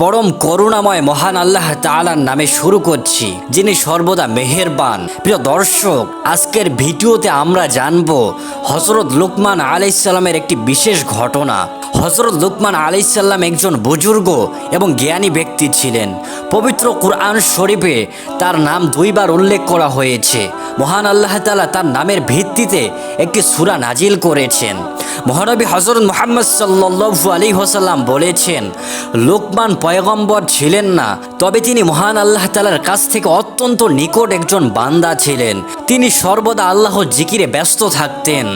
পরম করুণাময় মহান আল্লাহ তাআলার নামে শুরু করছি, যিনি সর্বদা মেহেরবান। প্রিয় দর্শক, আজকের ভিডিওতে আমরা জানব হজরত লুকমান আলাইসাল্লামের একটি বিশেষ ঘটনা। হজরত লুকমান আলাইসাল্লাম একজন বুজুর্গ এবং জ্ঞানী ব্যক্তি ছিলেন। পবিত্র কুরআন শরীফে তার নাম দুইবার উল্লেখ করা হয়েছে। মহান আল্লাহ তাআলা তার নামের ভিত্তিতে একটি সুরা নাজিল করেছেন। মহানবী হজরত মোহাম্মদ সাল্লু আলী হোসাল্লাম বলেছেন, লোকমান পয়গম্বর ছিলেন না, তবে তিনি মহান আল্লাহ তালার কাছ থেকে অত্যন্ত নিকট একজন বান্দা ছিলেন। তিনি সর্বদা আল্লাহ জিকিরে ব্যস্ত থাকতেন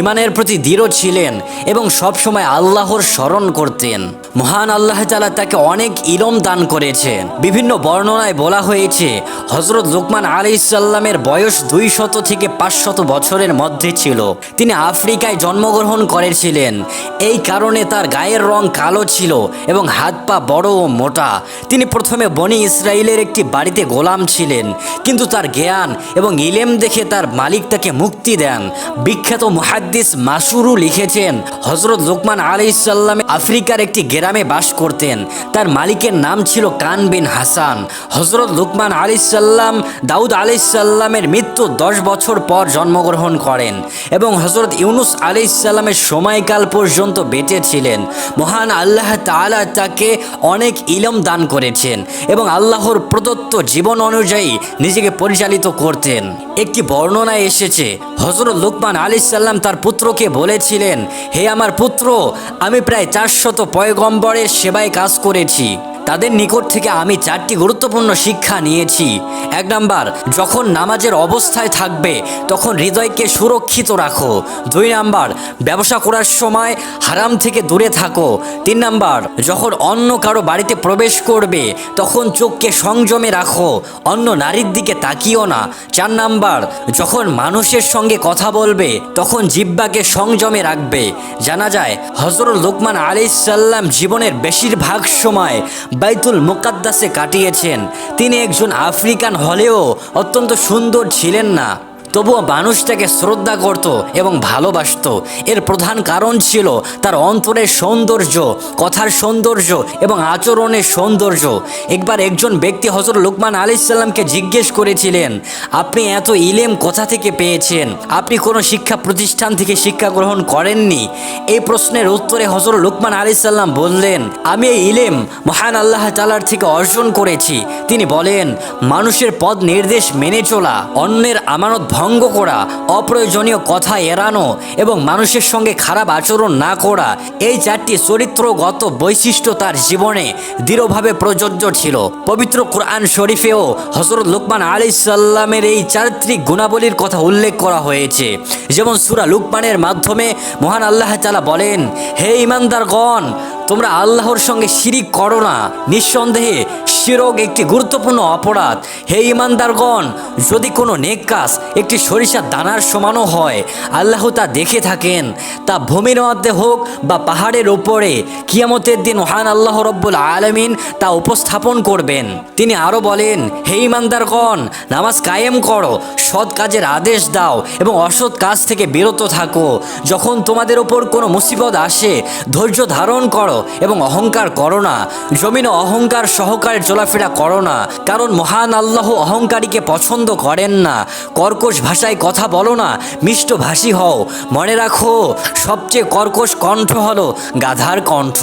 ইমানের প্রতি দৃঢ় ছিলেন এবং সবসময় আল্লাহর স্মরণ করতেন। মহান আল্লাহ তালা তাকে অনেক ইলম দান করেছেন বিভিন্ন বর্ণনায় বলা হয়েছে হজরত লোকমান আলী সাল্লামের বয়স দুই শত থেকে পাঁচশত বছরের মধ্যে ছিল। তিনি আফ্রিকায় জন্মগ্রহণ করেছিলেন। এই কারণে তার গায়ের রং কালো ছিল এবং হাত পা বড় ও মোটা। তিনি প্রথমে বনি ইসরায়েলের একটি বাড়িতে গোলাম ছিলেন, কিন্তু তার জ্ঞান এবং ইলেম দেখে তার মালিক তাকে মুক্তি দেন। বিখ্যাত মুহাদ্দিস মাসুরু লিখেছেন হজরত লোকমান আলী সাল্লাম আফ্রিকার একটি গ্রামে বাস করতেন। তার মালিকের নাম ছিল কান বিন হাসান। হজরত লুকমান আলী সাল্লাম দাউদ আলী সাল্লামের মৃত্যু দশ বছর পর জন্মগ্রহণ করেন এবং হজরত ইউনুস আলী সাল্লামের সময়কাল পর্যন্ত বেঁচে ছিলেন। মহান আল্লাহ তাআলা তাকে অনেক ইলম দান করেছেন এবং আল্লাহর প্রদত্ত জীবন অনুযায়ী নিজেকে পরিচালিত করতেন। একটি বর্ণনায় এসেছে হজরত লুকমান আলী সাল্লাম তার পুত্রকে বলেছিলেন, হে আমার পুত্র, আমি প্রায় চারশত পয়গম্বরের সেবায় কাজ করেছি। তাদের নিকট থেকে আমি চারটি গুরুত্বপূর্ণ শিক্ষা নিয়েছি। এক নাম্বার, যখন নামাজের অবস্থায় থাকবে, তখন হৃদয়কে সুরক্ষিত রাখো। দুই নাম্বার, ব্যবসা করার সময় হারাম থেকে দূরে থাকো। তিন নাম্বার, যখন অন্য কারও বাড়িতে প্রবেশ করবে, তখন চোখকে সংযমে রাখো। অন্য নারীর দিকে তাকিও না। চার নাম্বার, যখন মানুষের সঙ্গে কথা বলবে, তখন জিব্বাকে সংযমে রাখবে। জানা যায় হজরত লোকমান আলী সাল্লাম জীবনের বেশিরভাগ সময় বাইতুল মোকাদ্দাসে কাটিয়েছেন। তিনি একজন আফ্রিকান হলেও অত্যন্ত সুন্দর ছিলেন না। তবুও মানুষ তাকে শ্রদ্ধা করত এবং ভালোবাসত। এর প্রধান কারণ ছিল তার অন্তরের সৌন্দর্য, কথার সৌন্দর্য এবং আচরণের সৌন্দর্য। একবার একজন ব্যক্তি হজর লুকমান আলি সাল্লামকে জিজ্ঞেস করেছিলেন, আপনি এত ইলেম কোথা থেকে পেয়েছেন? আপনি কোনো শিক্ষা প্রতিষ্ঠান থেকে শিক্ষা গ্রহণ করেননি? এই প্রশ্নের উত্তরে হজরত লুকমান আলি সাল্লাম বললেন, আমি এই ইলেম মহান আল্লাহ তালার থেকে অর্জন করেছি। তিনি বলেন, মানুষের পদ নির্দেশ মেনে চলা, অন্যের আমানত ভঙ্গ করা, অপ্রয়োজনীয় কথা এড়ানো এবং মানুষের সঙ্গে খারাপ আচরণ না করা, এই চারটি চরিত্রগত বৈশিষ্ট্য তার জীবনে দৃঢ়ভাবে প্রযোজ্য ছিল। পবিত্র কোরআন শরীফেও হজরত লুকমান আলী সাল্লামের এই চারিত্রিক গুণাবলীর কথা উল্লেখ করা হয়েছে। যেমন সুরা লুকমানের মাধ্যমে মহান আল্লাহ তালা বলেন, হে ইমানদারগণ, তোমরা আল্লাহর সঙ্গে শিরিক করো না। নিঃসন্দেহে শিরক একটি গুরুত্বপূর্ণ অপরাধ। হে ইমানদারগণ, যদি কোনো নেক একটি সরিষার দানার সমানও হয়, আল্লাহ তা দেখে থাকেন। তা ভূমির মধ্যে হোক বা পাহাড়ের ওপরে কিয়ামতের দিন মহান আল্লাহ রব্বুল আলমিন তা উপস্থাপন করবেন। তিনি আরও বলেন, হে ইমানদারগণ, নামাজ কায়েম করো, সৎ কাজের আদেশ দাও এবং অসৎ কাজ থেকে বিরত থাকো। যখন তোমাদের ওপর কোনো মুসিবত আসে, ধৈর্য ধারণ করো এবং অহংকার করো না। জমিন অহংকার সহকারে চলাফেরা করো না, কারণ মহান আল্লাহ অহংকারীকে পছন্দ করেন না। কর্কশ ভাষায় কথা বলো না, মিষ্ট ভাষী হও। মনে রাখো, সবচেয়ে কর্কশ কণ্ঠ হলো গাধার কণ্ঠ।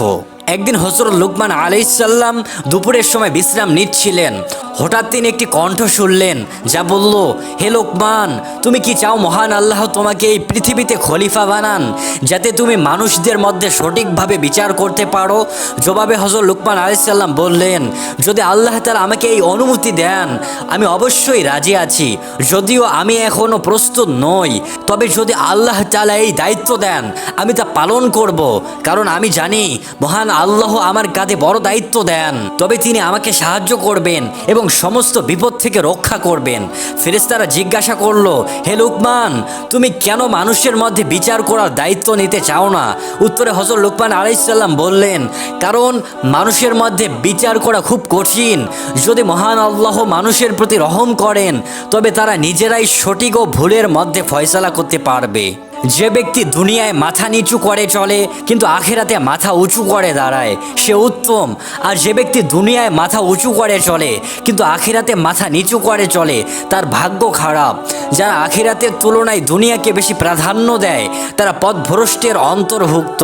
একদিন হজরত লুকমান আলাইসাল্লাম দুপুরের সময় বিশ্রাম নিচ্ছিলেন। হঠাৎ তিনি একটি কণ্ঠ শুনলেন, যা বলল, হে লোকমান, তুমি কি চাও মহান আল্লাহ তোমাকে এই পৃথিবীতে খলিফা বানান, যাতে তুমি মানুষদের মধ্যে সঠিকভাবে বিচার করতে পারো? জবাবে হজর লুকমান আলাইসাল্লাম বললেন, যদি আল্লাহ তালা আমাকে এই অনুমতি দেন, আমি অবশ্যই রাজি আছি। যদিও আমি এখনও প্রস্তুত নই, তবে যদি আল্লাহ তালা এই দায়িত্ব দেন, আমি তা পালন করব। কারণ আমি জানি, মহান আল্লাহ আমার কাঁধে বড় দায়িত্ব দেন। তবে তিনি আমাকে সাহায্য করবেন এবং সমস্ত বিপদ থেকে রক্ষা করবেন। ফেরেস্তারা জিজ্ঞাসা করল, হে লুকমান, তুমি কেন মানুষের মধ্যে বিচার করার দায়িত্ব নিতে চাও না? উত্তরে হজর লুকমান আলাইসাল্লাম বললেন, কারণ মানুষের মধ্যে বিচার করা খুব কঠিন। যদি মহান আল্লাহ মানুষের প্রতি রহম করেন, তবে তারা নিজেরাই সঠিক ও ভুলের মধ্যে ফয়সালা করতে পারবে। যে ব্যক্তি দুনিয়ায় মাথা নিচু করে চলে, কিন্তু আখেরাতে মাথা উঁচু করে দাঁড়ায়, সে উত্তম। আর যে ব্যক্তি দুনিয়ায় মাথা উঁচু করে চলে, কিন্তু আখিরাতে মাথা নিচু করে চলে, তার ভাগ্য খারাপ। যারা আখিরাতের তুলনায় দুনিয়াকে বেশি প্রাধান্য দেয়, তারা পথভ্রষ্টের অন্তর্ভুক্ত।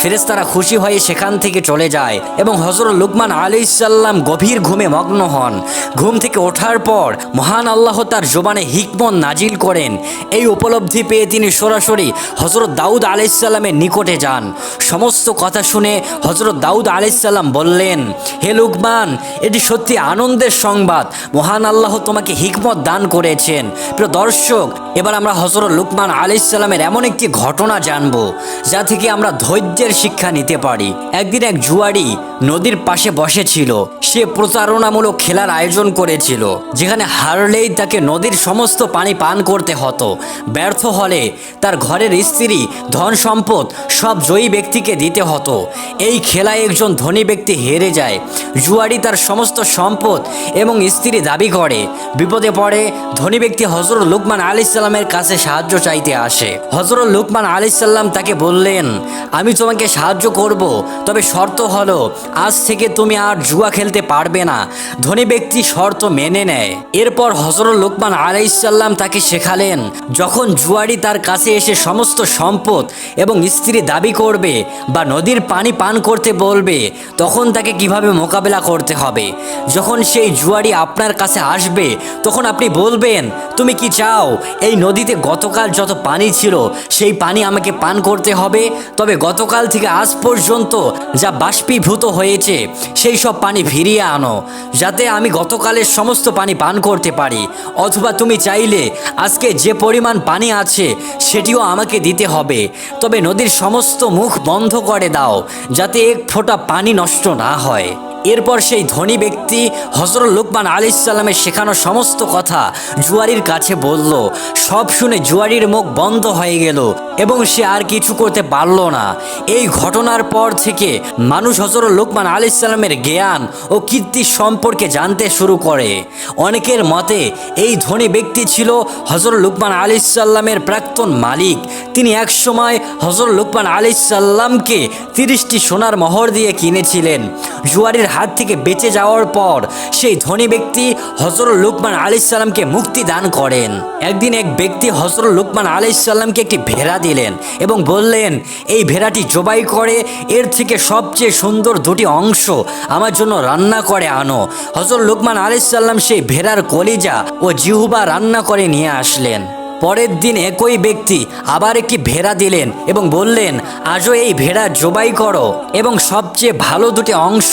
ফেরেশতারা খুশি হয়ে সেখান থেকে চলে যায় এবং হজরত লুকমান আলী ইসাল্লাম গভীর ঘুমে মগ্ন হন। ঘুম থেকে ওঠার পর মহান আল্লাহ তার জোবানে হিকমত নাজিল করেন। এই উপলব্ধি পেয়ে তিনি সরাসরি হজরত দাউদ আলাইসাল্লামের নিকটে যান। সমস্ত কথা শুনে হজরত দাউদ আলাইসাল্লাম বললেন, হে লুকমান, এটি সত্যি আনন্দের সংবাদ। মহান আল্লাহ তোমাকে হিকমত দান করেছেন। প্রিয় দর্শক, এবার আমরা হজরত লুকমান আলাইসাল্লামের এমন একটি ঘটনা জানব, যা থেকে আমরা ধৈর্যের শিক্ষা নিতে পারি। একদিন এক জুয়ারি নদীর পাশে বসেছিল। সে প্রতারণামূলক খেলার আয়োজন করেছিল, যেখানে হারলেই তাকে নদীর সমস্ত পানি পান করতে হতো। ব্যর্থ হলে তার ঘরের স্ত্রী, ধন সম্পদ, সব জয়ী ব্যক্তিকে দিতে হতো। এই খেলায় একজন ধনী ব্যক্তি হেরে যায়। জুয়ারি তার সমস্ত সম্পদ এবং স্ত্রী দাবি করে। বিপদে পড়ে, ধনী ব্যক্তি হজরত লুকমান আলি সাল্লামের কাছে সাহায্য চাইতে আসে। হজরত লুকমান আলি সাল্লাম তাকে বললেন, আমি তোমাকে সাহায্য করব, তবে শর্ত হলো, আজ থেকে তুমি আর জুয়া খেলতে পারবে না। ধনী ব্যক্তি শর্ত মেনে নেয়। এরপর হজরত লুকমান আলাইসাল্লাম তাকে শেখালেন, যখন জুয়ারি তার কাছে এসে সমস্ত সম্পদ এবং স্ত্রী দাবি করবে বা নদীর পানি পান করতে বলবে, তখন তাকে কীভাবে মোকাবেলা করতে হবে? যখন সেই জুয়ারি আপনার কাছে আসবে, তখন আপনি বলবেন, তুমি কি চাও? এই নদীতে গতকাল যত পানি ছিল, সেই পানি আমাকে পান করতে হবে। তবে গতকাল থেকে আজ পর্যন্ত যা বাষ্পীভূত হয়েছে, সেই সব পানি ফিরিয়ে আনো, যাতে আমি গতকালের সমস্ত পানি পান করতে পারি। অথবা তুমি চাইলে আজকে যে পরিমাণ পানি আছে, সেটিও আমাকে দিতে হবে। তবে নদীর সমস্ত মুখ বন্ধ করে দাও, যাতে এক ফোঁটা পানি নষ্ট না হয়। এরপর সেই ধনী ব্যক্তি হজরত লোকমান আলি সাল্লামের শেখানো সমস্ত কথা জুয়ারির কাছে বলল। সব শুনে জুয়ারির মুখ বন্ধ হয়ে গেল এবং সে আর কিছু করতে পারল না। এই ঘটনার পর থেকে মানুষ হজরত লোকমান আলি সাল্লামের জ্ঞান ও কীর্তি সম্পর্কে জানতে শুরু করে। অনেকের মতে এই ধনী ব্যক্তি ছিল হজরত লুকমান আলি সাল্লামের প্রাক্তন মালিক। তিনি একসময় হজরত লুকমান আলি সাল্লামকে তিরিশটি সোনার মহর দিয়ে কিনেছিলেন। জুয়ারির হাত থেকে বেঁচে যাওয়ার পর সেই ধনী ব্যক্তি হজরত লুকমান আলি সাল্লামকে মুক্তি দান করেন। একদিন এক ব্যক্তি হজরত লুকমান আলি সাল্লামকে একটি ভেড়া দিলেন এবং বললেন, এই ভেড়াটি জবাই করে, এর থেকে সবচেয়ে সুন্দর দুটি অংশ আমার জন্য রান্না করে আনো। হজরত লুকমান আলি সাল্লাম সেই ভেড়ার কলিজা ও জিহুবা রান্না করে নিয়ে আসলেন। পরের দিন একই ব্যক্তি আবার একটি ভেড়া দিলেন এবং বললেন, আজও এই ভেড়া জবাই করো এবং সবচেয়ে ভালো দুটি অংশ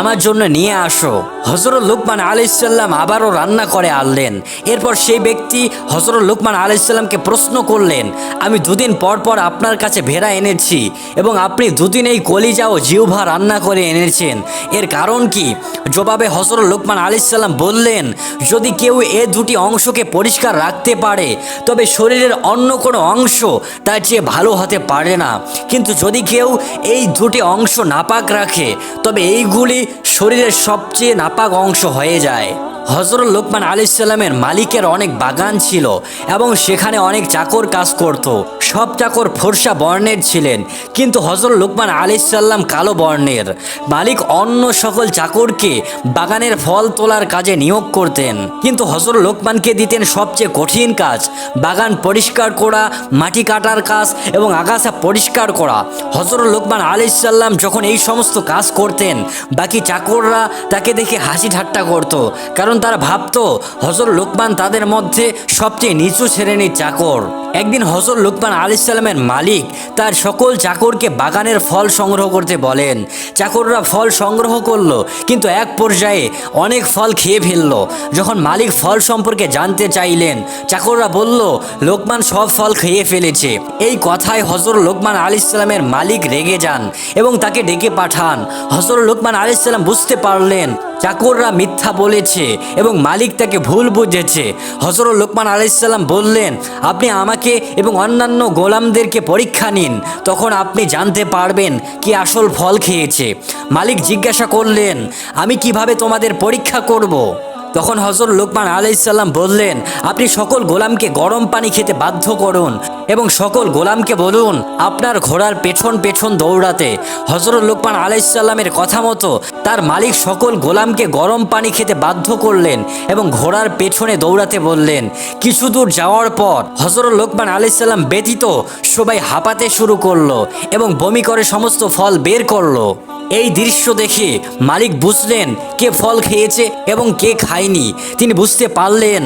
আমার জন্য নিয়ে আসো। হজরত লুকমান আলাইসাল্লাম আবারও রান্না করে আনলেন। এরপর সেই ব্যক্তি হজরত লুকমান আলাইসাল্লামকে প্রশ্ন করলেন, আমি দুদিন পর পর আপনার কাছে ভেড়া এনেছি এবং আপনি দুদিন এই কলিজা ও জিউভা রান্না করে এনেছেন। এর কারণ কি? জবাবে হজরত লুকমান আলাইসাল্লাম বললেন, যদি কেউ এ দুটি অংশকে পরিষ্কার রাখতে পারে তবে শরীরের অন্য কোনো অংশ তার চেয়ে ভালো হতে পারে না। কিন্তু যদি কেউ এই দুটি অংশ নাপাক রাখে, তবে এইগুলি শরীরের সবচেয়ে নাপাক অংশ হয়ে যায়। হজরত লোকমান আলি সাল্লামের মালিকের অনেক বাগান ছিল এবং সেখানে অনেক চাকর কাজ করত। সব চাকর ফর্সা বর্ণের ছিলেন, কিন্তু হজরত লোকমান আলি সাল্লাম কালো বর্ণের। মালিক অন্য সকল চাকরকে বাগানের ফল তোলার কাজে নিয়োগ করতেন, কিন্তু হজরত লোকমানকে দিতেন সবচেয়ে কঠিন কাজ, বাগান পরিষ্কার করা, মাটি কাটার কাজ এবং আগাছা পরিষ্কার করা। হজরত লোকমান আলি সাল্লাম যখন এই সমস্ত কাজ করতেন, বাকি চাকররা তাকে দেখে হাসি ঠাট্টা করত, কারণ তারা ভাবত হজর লোকমান তাদের মধ্যে সবচেয়ে নিচু শ্রেণির চাকর। একদিন হজর লোকমান আলি সাল্লামের মালিক তার সকল চাকরকে বাগানের ফল সংগ্রহ করতে বলেন। চাকররা ফল সংগ্রহ করল, কিন্তু এক পর্যায়ে অনেক ফল খেয়ে ফেলল। যখন মালিক ফল সম্পর্কে জানতে চাইলেন, চাকররা বলল, লোকমান সব ফল খেয়ে ফেলেছে। এই কথায় হজর লোকমান আলি সাল্লামের মালিক রেগে যান এবং তাকে ডেকে পাঠান। হজর লোকমান আলি সাল্লাম বুঝতে পারলেন, চাকররা মিথ্যা বলেছে এবং মালিক তাকে ভুল বুঝেছে। হজরত লোকমান আলাইসাল্লাম বললেন, আপনি আমাকে এবং অন্যান্য গোলামদেরকে পরীক্ষা নিন। তখন আপনি জানতে পারবেন কি আসল ফল খেয়েছে। মালিক জিজ্ঞাসা করলেন, আমি কীভাবে তোমাদের পরীক্ষা করব। তখন হজর লোকমান আলাইসাল্লাম বললেন, আপনি সকল গোলামকে গরম পানি খেতে বাধ্য করুন। এবং সকল গোলামকে বলুন, আপনার ঘোড়ার পেছন পেছন দৌড়াতে। হজরত লোকমান আলাইসাল্লামের কথা মতো তার মালিক সকল গোলামকে গরম পানি খেতে বাধ্য করলেন এবং ঘোড়ার পেছনে দৌড়াতে বললেন, কিছু দূর যাওয়ার পর হজরত লোকমান আলাইসাল্লাম ব্যতীত সবাই হাঁপাতে শুরু করল এবং বমি করে সমস্ত ফল বের করল। এই দৃশ্য দেখে মালিক বুঝলেন কে ফল খেয়েছে এবং কে খায়নি। তিনি বুঝতে পারলেন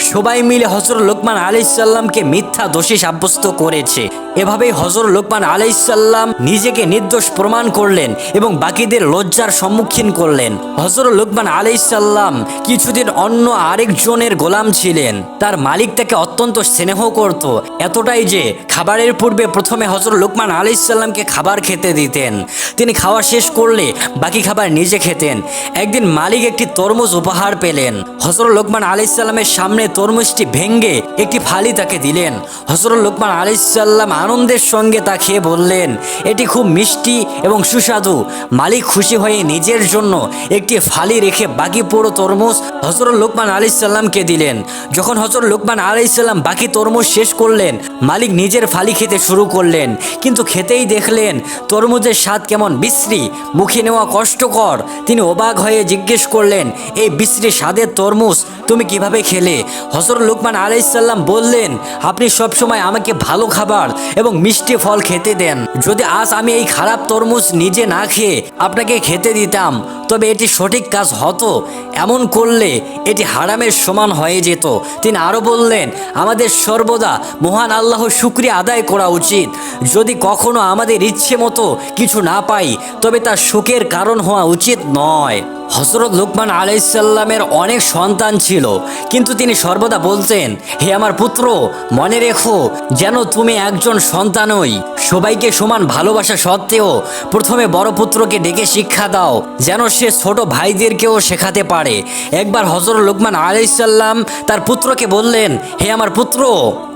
সবাই মিলে হজর লোকমান আলাইসাল্লামকে মিথ্যা দোষী সাব্যস্ত করেছে। এভাবেই হজর লোকমান আলাইসাল্লাম নিজেকে নির্দোষ প্রমাণ করলেন এবং বাকিদের লজ্জার সম্মুখীন করলেন। হজর লোকমান আলাইসাল্লাম কিছুদিন অন্য আরেকজনের গোলাম ছিলেন। তার মালিক তাকে অত্যন্ত স্নেহ করত। এতটাই যে খাবারের পূর্বে প্রথমে হজর লোকমান আলাইসাল্লামকে খাবার খেতে দিতেন। তিনি খাওয়া শেষ করলে বাকি খাবার নিজে খেতেন। একদিন মালিক একটি তরমুজ উপহার পেলেন। হজর লোকমান আলাইসাল্লামের সামনে তরমুজটি ভেঙ্গে একটি ফালি তাকে দিলেন। হজর লোকমান আলাইসাল্লাম আনন্দের সঙ্গে তা খেয়ে বললেন, এটি খুব মিষ্টি এবং সুস্বাদু। মালিক খুশি হয়ে নিজের জন্য একটি ফালি রেখে বাকি পুরো তরমুজ হজর লোকমান আলাইসাল্লামকে দিলেন। যখন হজর লোকমান আলাইসাল্লাম বাকি তরমুজ শেষ করলেন, মালিক নিজের ফালি খেতে শুরু করলেন। কিন্তু খেতেই দেখলেন, তরমুজের স্বাদ কেমন বিশ্রী, মুখে নেওয়া কষ্টকর। তিনি অবাক হয়ে জিজ্ঞেস করলেন, এই বিশ্রী স্বাদের তরমুজ তুমি কীভাবে খেলে? হজর লুকমান আলাইসাল্লাম বললেন, আপনি সবসময় আমাকে ভালো খাবার এবং মিষ্টি ফল খেতে দেন। যদি আজ আমি এই খারাপ তরমুজ নিজে না খেয়ে আপনাকে খেতে দিতাম, তবে এটি সঠিক কাজ হতো। এমন করলে এটি হারামের সমান হয়ে যেত। তিনি আরও বললেন, আমাদের সর্বদা মহান আল্লাহ শুক্রিয়া আদায় করা উচিত। যদি কখনো আমাদের ইচ্ছে মতো কিছু না পাই, তবে তার সুখের কারণ হওয়া উচিত নয়। হজরত লুকমান আলাইসাল্লামের অনেক সন্তান ছিল, কিন্তু তিনি সর্বদা বলতেন, হে আমার পুত্র, মনে রেখো, যেন তুমি একজন সন্তানই সবাইকে সমান ভালোবাসা সত্ত্বেও প্রথমে বড় পুত্রকে ডেকে শিক্ষা দাও, যেন সে ছোট ভাইদেরকেও শেখাতে পারে। একবার হজরত লোকমান আলাইসাল্লাম তার পুত্রকে বললেন, হে আমার পুত্র,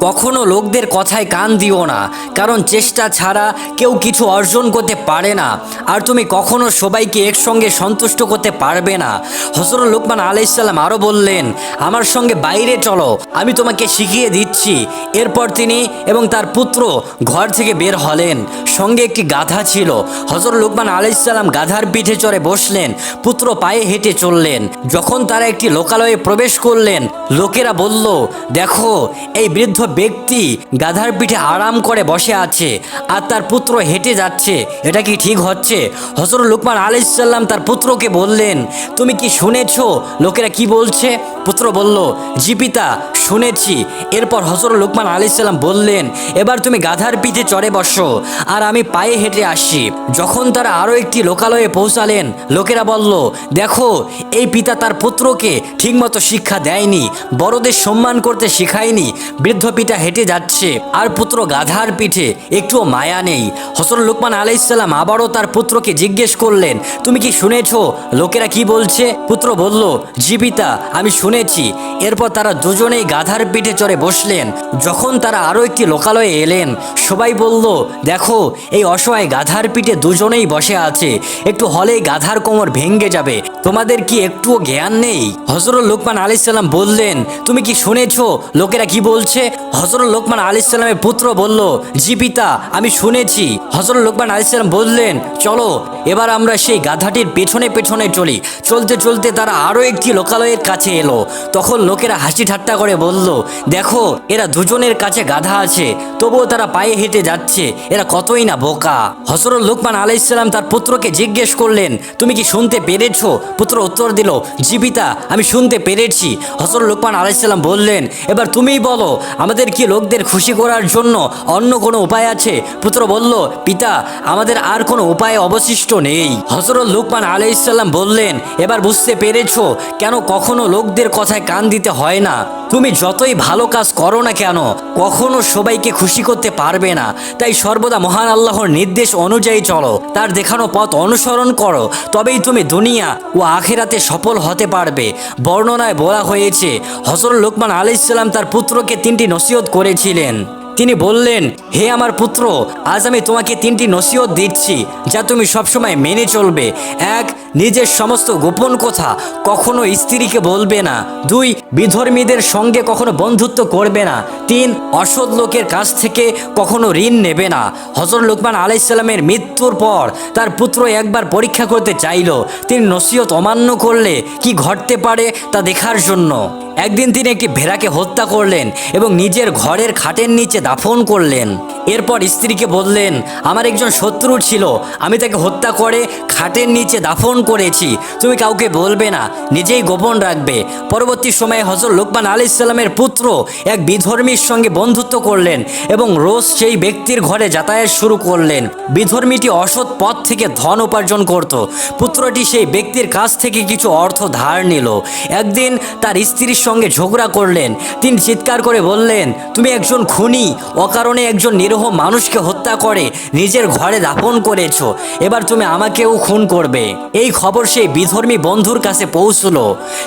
কখনো লোকদের কথায় কান দিও না, কারণ চেষ্টা ছাড়া কেউ কিছু অর্জন করতে পারে না, আর তুমি কখনো সবাইকে একসঙ্গে সন্তুষ্ট করতে পারবে না। হজরত লোকমান আলাইসাল্লাম আরও বললেন, আমার সঙ্গে বাইরে চলো, আমি তোমাকে শিখিয়ে দিচ্ছি। এরপর তিনি এবং তার পুত্র ঘর থেকে বের হলেন। সঙ্গে একটি গাধা ছিল। হজর লোকমান আলাইসাল্লাম গাধার পিঠে চড়ে বসলেন, পুত্র পায়ে হেঁটে চললেন। যখন তারা একটি লোকালয়ে প্রবেশ করলেন, লোকেরা বলল, দেখো, এই বৃদ্ধ ব্যক্তি গাধার পিঠে আরাম করে বসে আছে আর তার পুত্র হেঁটে যাচ্ছে। এটা কি ঠিক হচ্ছে? হজরত লুকমান আলাইসাল্লাম তার পুত্রকে বললেন, তুমি কি শুনেছ? লোকেরা কি বলছে? পুত্র বলল, জি পিতা, শুনেছি। এরপর হজরত লুকমান আলাইসাল্লাম বললেন, এবার তুমি গাধার পিঠে চড়ে বসো আর আমি পায়ে হেঁটে আসি। যখন তারা আরও একটি লোকালয়ে পৌঁছালেন, লোকেরা বলল, দেখো, এই পিতা তার পুত্রকে ঠিকমতো শিক্ষা দেয়নি, বড়দের সম্মান করতে শেখায়নি, বৃদ্ধ পিতা হেঁটে যাচ্ছে, আর পুত্র গাধার পিঠে একটুও মায়া নেই। হসর লুকমান আলাইসাল্লাম আবারও তার পুত্রকে জিজ্ঞেস করলেন, তুমি কি শুনেছ? লোকেরা কি বলছে? পুত্র বলল জীবিতা পিতা, আমি শুনেছি। এরপর তারা দুজনেই গাধার পিঠে চড়ে বসলেন। যখন তারা আরও একটি লোকালয়ে এলেন, সবাই বলল, দেখো, এই অসহায় গাধার পিঠে দুজনেই বসে আছে। একটু হলেই গাধার কোমর ভেঙ্গে যাবে। তোমাদের কি একটুও জ্ঞান নেই? হজরত লোকমান আলাইসাল্লাম বললেন, তুমি কি শুনেছ? লোকেরা কি বলছে? হজরত লোকমান আলাইসাল্লামের পুত্র বলল, জি পিতা, আমি শুনেছি। হজরত লোকমান আলাইসাল্লাম বললেন, চলো, এবার আমরা সেই গাধাটির পেছনে পেছনে চলি। চলতে চলতে তারা আরও একটি লোকালয়ের কাছে এলো। তখন লোকেরা হাসি ঠাট্টা করে বলল, দেখো, এরা দুজনের কাছে গাধা আছে, তবুও তারা পায়ে হেঁটে যাচ্ছে। এরা কতই না বোকা। হজরত লোকমান আলাইসাল্লাম তার পুত্রকে জিজ্ঞেস করলেন, তুমি কি শুনতে পেরেছ? পুত্র উত্তর দিল, জীবিতা, আমি শুনতে পেরেছি। হজরত লোকমান আলাইসাল্লাম বললেন, এবার তুমিই বলো, আমাদের কি লোকদের খুশি করার জন্য অন্য কোনো উপায় আছে? পুত্র বলল, পিতা, আমাদের আর কোনো উপায় অবশিষ্ট নেই। হজরত লোকমান আলাইসাল্লাম বললেন, এবার বুঝতে পেরেছ, কেন কখনো লোকদের কথায় কান দিতে হয় না? তুমি যতই ভালো কাজ করো না কেন কখনো সবাইকে খুশি করতে পারবে না। তাই সর্বদা মহান আল্লাহর নির্দেশ অনুযায়ী চলো, তার দেখানো পথ অনুসরণ করো, তবেই তুমি দুনিয়া ও আখেরাতে সফল হতে পারবে। বর্ণনায় বলা হয়েছে হজরত লোকমান আলাইসাল্লাম তার পুত্রকে তিনটি নসিহত করেছিলেন। তিনি বললেন, হে আমার পুত্র, আজ আমি তোমাকে তিনটি নসিহত দিচ্ছি যা তুমি সবসময় মেনে চলবে। এক, নিজের সমস্ত গোপন কথা কখনো স্ত্রীকে বলবে না। দুই, বিধর্মীদের সঙ্গে কখনো বন্ধুত্ব করবে না। তিন, অসৎ লোকের কাছ থেকে কখনো ঋণ নেবে না। হজর লোকমান আলাইসাল্লামের মৃত্যুর পর তার পুত্র একবার পরীক্ষা করতে চাইল। তিনি নসিহত অমান্য করলে কি ঘটতে পারে তা দেখার জন্য। একদিন তিনি একটি ভেড়াকে হত্যা করলেন এবং নিজের ঘরের খাটের নিচে দাফন করলেন। এরপর স্ত্রীকে বললেন, আমার একজন শত্রু ছিল, আমি তাকে হত্যা করে খাটের নিচে দাফন করেছি। তুমি কাউকে বলবে না, নিজেই গোপন রাখবে। পরবর্তী সময়ে হজর লোকমান আলি ইসলামের পুত্র এক বিধর্মীর সঙ্গে বন্ধুত্ব করলেন এবং রোজ সেই ব্যক্তির ঘরে যাতায়াত শুরু করলেন। বিধর্মীটি অসৎ পথ থেকে ধন উপার্জন করত। পুত্রটি সেই ব্যক্তির কাছ থেকে কিছু অর্থ ধার নিল। একদিন তার স্ত্রীর সঙ্গে ঝগড়া করলেন। তিনি চিৎকার করে বললেন, তুমি একজন খুনি, অকারণে একজন নিরীহ মানুষকে হত্যা করে নিজের ঘরে দাপন করেছ। এবার তুমি আমাকেও খুন করবে। এই খবর সেই বিধর্মী বন্ধুর কাছে পৌঁছলো।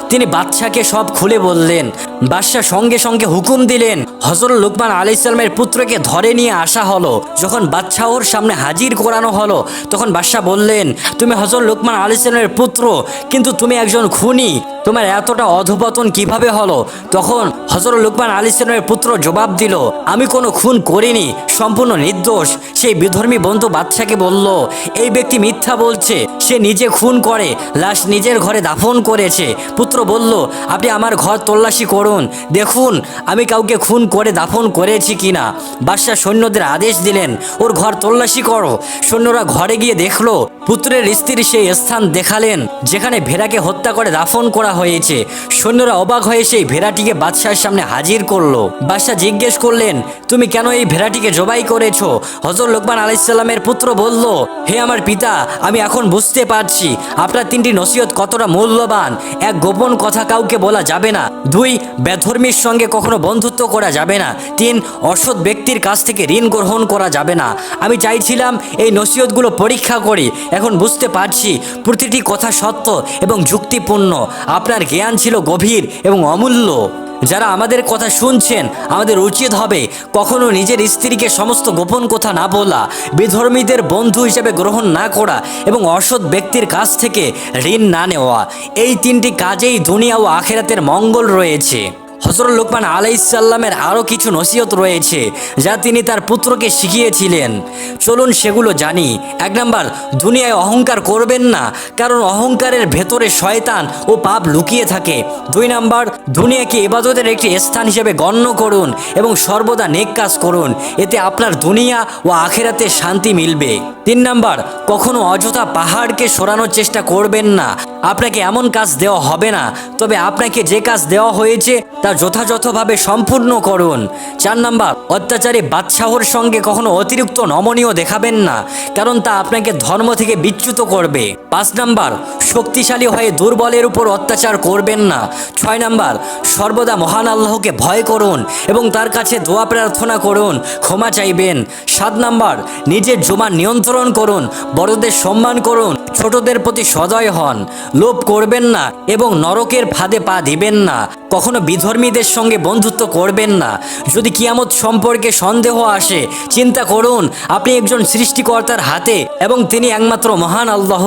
তিনি বাদশাকে সব খুলে বললেন বাদশাহ সঙ্গে সঙ্গে হুকুম দিলেন হজর লুকমান আলাইসালামের পুত্রকে ধরে নিয়ে আসা হলো। যখন বাদশাহর সামনে হাজির করানো হলো, তখন বাদশাহ বললেন, তুমি হজর লুকমান আলাইসালামের পুত্র, কিন্তু তুমি একজন খুনি। তোমার এতটা অধপতন কীভাবে হলো? তখন হজর লুকমান আলী ইসলামের পুত্র জবাব দিল, আমি কোনো খুন করিনি সম্পূর্ণ নির্দোষ। সেই বিধর্মী বন্ধু বাদশাকে বলল, এই ব্যক্তি মিথ্যা বলছে। সে নিজে খুন করে, লাশ নিজের ঘরে দাফন করেছে। পুত্র বলল, আপনি আমার ঘর তল্লাশি করুন। দেখুন, আমি কাউকে খুন করে, দাফন করেছি কিনা। বাদশাহ সৈন্যদের আদেশ দিলেন, ওর ঘর তল্লাশি করো। সৈন্যরা ঘরে গিয়ে দেখল, পুত্রের স্ত্রী সেই স্থান দেখালেন, যেখানে ভেড়াকে হত্যা করে দাফন করা হয়েছে। সৈন্যরা অবাক হয়ে সেই ভেড়াটিকে বাদশাহের সামনে হাজির করল। বাদশাহ জিজ্ঞেস করলেন, তুমি কেন এই ভেড়াটিকে জবাই করেছ। হজর লোকমান আলাইসাল্লামের পুত্র বলল, হে আমার পিতা, আমি এখন বুঝতে পারছি আপনার তিনটি নসিহত কতটা মূল্যবান। এক, গোপন কথা কাউকে বলা যাবে না। দুই, বেধর্মীর সঙ্গে কখনো বন্ধুত্ব করা যাবে না। তিন, অসৎ ব্যক্তির কাছ থেকে ঋণ গ্রহণ করা যাবে না। আমি চাইছিলাম এই নসিহতগুলো পরীক্ষা করি। এখন বুঝতে পারছি প্রতিটি কথা সত্য এবং যুক্তিপূর্ণ। আপনার জ্ঞান ছিল গভীর এবং অমূল্য। যারা আমাদের কথা শুনছেন, আমাদের উচিত হবে কখনো নিজের স্ত্রীকে সমস্ত গোপন কথা না বলা, বিধর্মীদের বন্ধু হিসেবে গ্রহণ না করা এবং অসৎ ব্যক্তির কাছ থেকে ঋণ না নেওয়া। এই তিনটি কাজেই দুনিয়া ও আখেরাতের মঙ্গল রয়েছে। হজরত লোকমান আলাইসাল্লামের আরও কিছু নসিহত রয়েছে যা তিনি তার পুত্রকে শিখিয়েছিলেন। চলুন সেগুলো জানি। এক নম্বর, দুনিয়ায় অহংকার করবেন না, কারণ অহংকারের ভেতরে শয়তান ও পাপ লুকিয়ে থাকে। দুই নাম্বার, দুনিয়াকে ইবাদতের একটি স্থান হিসেবে গণ্য করুন এবং সর্বদা নেক কাজ করুন। এতে আপনার দুনিয়া ও আখেরাতে শান্তি মিলবে। তিন নাম্বার, কখনো অযথা পাহাড়কে সরানোর চেষ্টা করবেন না। আপনাকে এমন কাজ দেওয়া হবে না, তবে আপনাকে যে কাজ দেওয়া হয়েছে তা যথাযথভাবে সম্পূর্ণ করুন। চার নাম্বার, অত্যাচারী বাদশাহর সঙ্গে কখনো অতিরিক্ত নমনীয় দেখাবেন না, কারণ তা আপনাকে ধর্ম থেকে বিচ্যুত করবে। পাঁচ নাম্বার, শক্তিশালী হয়ে দুর্বলের উপর অত্যাচার করবেন না। ছয় নাম্বার, সর্বদা মহান আল্লাহকে ভয় করুন এবং তার কাছে দোয়া প্রার্থনা করুন, ক্ষমা চাইবেন। সাত নাম্বার, নিজের জমা নিয়ন্ত্রণ করুন, বড়দের সম্মান করুন, ছোটদের প্রতি সদয় হন। লোভ করবেন না এবং নরকের ফাঁদে পা দিবেন না। কখনো বিধর্মীদের সঙ্গে বন্ধুত্ব করবেন না। যদি কিয়ামত সম্পর্কে সন্দেহ আসে, চিন্তা করুন, আপনি একজন সৃষ্টিকর্তার হাতে এবং তিনি একমাত্র মহান আল্লাহ।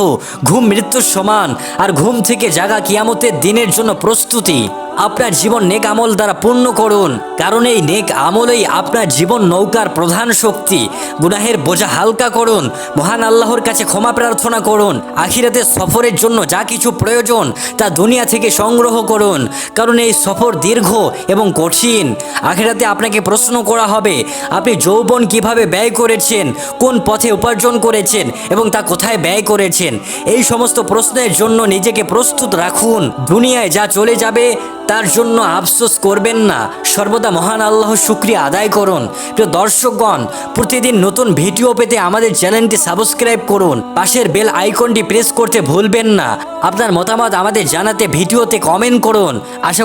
ঘুম মৃত্যুর সমান, আর ঘুম থেকে জাগা কিয়ামতের দিনের জন্য প্রস্তুতি। আপনার জীবন নেক আমল দ্বারা পূর্ণ করুন, কারণ এই নেক আমলেই আপনার জীবন নৌকার প্রধান শক্তি। গুনাহের বোঝা হালকা করুন, মহান আল্লাহর কাছে ক্ষমা প্রার্থনা করুন আখিরাতে সফরের জন্য যা কিছু প্রয়োজন তা দুনিয়া থেকে সংগ্রহ করুন, কারণ এই সফর দীর্ঘ এবং কঠিন। আখেরাতে আপনাকে প্রশ্ন করা হবে, আপনি যৌবন কীভাবে ব্যয় করেছেন, কোন পথে উপার্জন করেছেন এবং তা কোথায় ব্যয় করেছেন? এই সমস্ত প্রশ্নের জন্য নিজেকে প্রস্তুত রাখুন। দুনিয়ায় যা চলে যাবে, তার জন্য আফসোস করবেন না। সর্বদা মহান আল্লাহ শুক্রিয়া আদায় করুন। প্রিয় দর্শকগণ, প্রতিদিন নতুন ভিডিও পেতে আমাদের চ্যানেলটি সাবস্ক্রাইব করুন। পাশের বেল আইকনটি প্রেস করতে ভুলবেন না। আপনার মতামত আমাদের জানাতে ভিডিওতে কমেন্ট করুন। আশা